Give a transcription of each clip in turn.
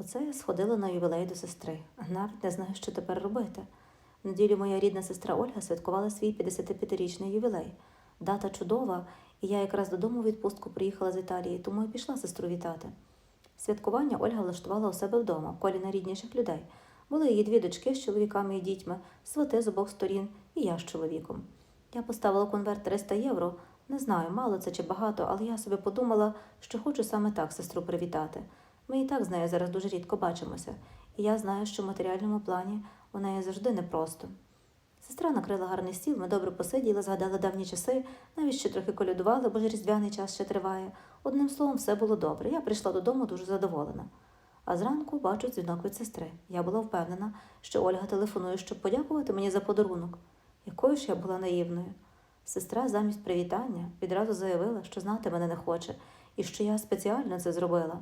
Оце я сходила на ювілей до сестри. Навіть не знаю, що тепер робити. В неділю моя рідна сестра Ольга святкувала свій 55-річний ювілей. Дата чудова, і я якраз додому у відпустку приїхала з Італії, тому і пішла сестру вітати. Святкування Ольга влаштувала у себе вдома, в колі найрідніших людей. Були її дві дочки з чоловіками і дітьми, свати з обох сторін, і я з чоловіком. Я поставила конверт 300 євро. Не знаю, мало це чи багато, але я собі подумала, що хочу саме так сестру привітати. Ми і так з нею зараз дуже рідко бачимося, і я знаю, що в матеріальному плані у неї завжди непросто. Сестра накрила гарний стіл, ми добре посиділи, згадали давні часи, навіть ще трохи колядували, бо ж різдвяний час ще триває. Одним словом, все було добре. Я прийшла додому дуже задоволена. А зранку бачу дзвінок від сестри. Я була впевнена, що Ольга телефонує, щоб подякувати мені за подарунок. Якою ж я була наївною. Сестра замість привітання відразу заявила, що знати мене не хоче, і що я спеціально це зробила.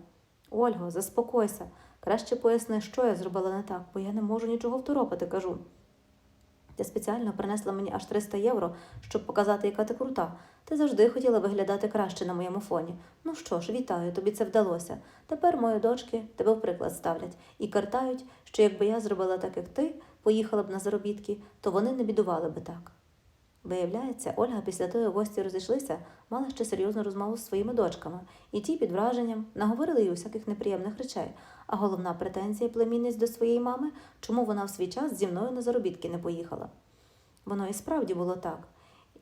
Ольго, заспокойся, краще поясни, що я зробила не так, бо я не можу нічого второпати, кажу. Ти спеціально принесла мені аж 300 євро, щоб показати, яка ти крута. Ти завжди хотіла виглядати краще на моєму фоні. Ну що ж, вітаю, тобі це вдалося. Тепер мої дочки тебе в приклад ставлять і картають, що якби я зробила так, як ти, поїхала б на заробітки, то вони не бідували би так. Виявляється, Ольга після того, гості розійшлися, мала ще серйозну розмову з своїми дочками, і ті під враженням наговорили їй усяких неприємних речей. А головна претензія племінниць до своєї мами, чому вона в свій час зі мною на заробітки не поїхала. Воно і справді було так.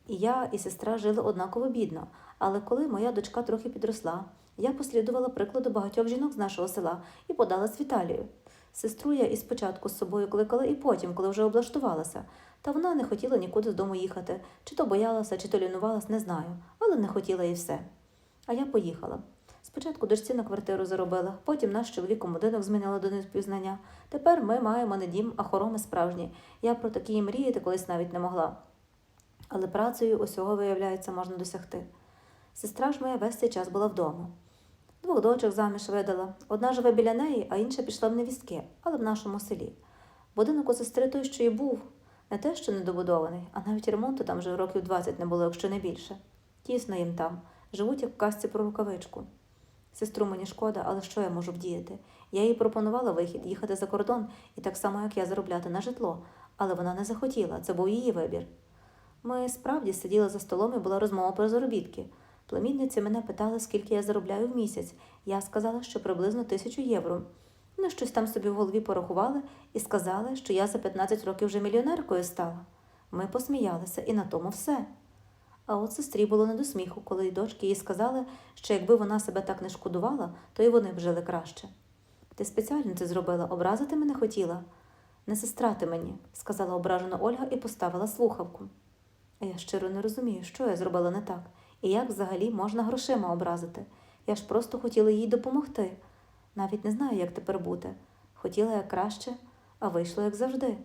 І я, і сестра жили однаково бідно, але коли моя дочка трохи підросла, я послідувала прикладу багатьох жінок з нашого села і подалась в Італію. Сестру я і спочатку з собою кликала, і потім, коли вже облаштувалася. Та вона не хотіла нікуди з дому їхати, чи то боялася, чи то лінувалась, не знаю, але не хотіла і все. А я поїхала. Спочатку дочці на квартиру заробила, потім наш чоловіком будинок змінила до неспізнання. Тепер ми маємо не дім, а хороми справжні. Я про такі мріяти колись навіть не могла. Але працею усього, виявляється, можна досягти. Сестра ж моя весь цей час була вдома. Двох дочок заміж видала. Одна живе біля неї, а інша пішла в невістки, але в нашому селі. Будинок у сестри той, що і був, не те, що недобудований, а навіть ремонту там вже років 20 не було, якщо не більше. Тісно їм там, живуть як в казці про рукавичку. Сестру мені шкода, але що я можу вдіяти? Я їй пропонувала вихід, їхати за кордон і так само, як я, заробляти на житло, але вона не захотіла, це був її вибір. Ми справді сиділи за столом і була розмова про заробітки. Племінниці мене питали, скільки я заробляю в місяць. Я сказала, що приблизно тисячу євро. Вони щось там собі в голові порахували і сказали, що я за 15 років вже мільйонеркою стала. Ми посміялися, і на тому все. А от сестрі було не до сміху, коли й дочки їй сказали, що якби вона себе так не шкодувала, то й вони б жили краще. Ти спеціально це зробила, образити мене хотіла? Не сестра ти мені, сказала ображена Ольга і поставила слухавку. А я щиро не розумію, що я зробила не так, і як взагалі можна грошима образити. Я ж просто хотіла їй допомогти. Навіть не знаю, як тепер бути. Хотіла як краще, а вийшло як завжди.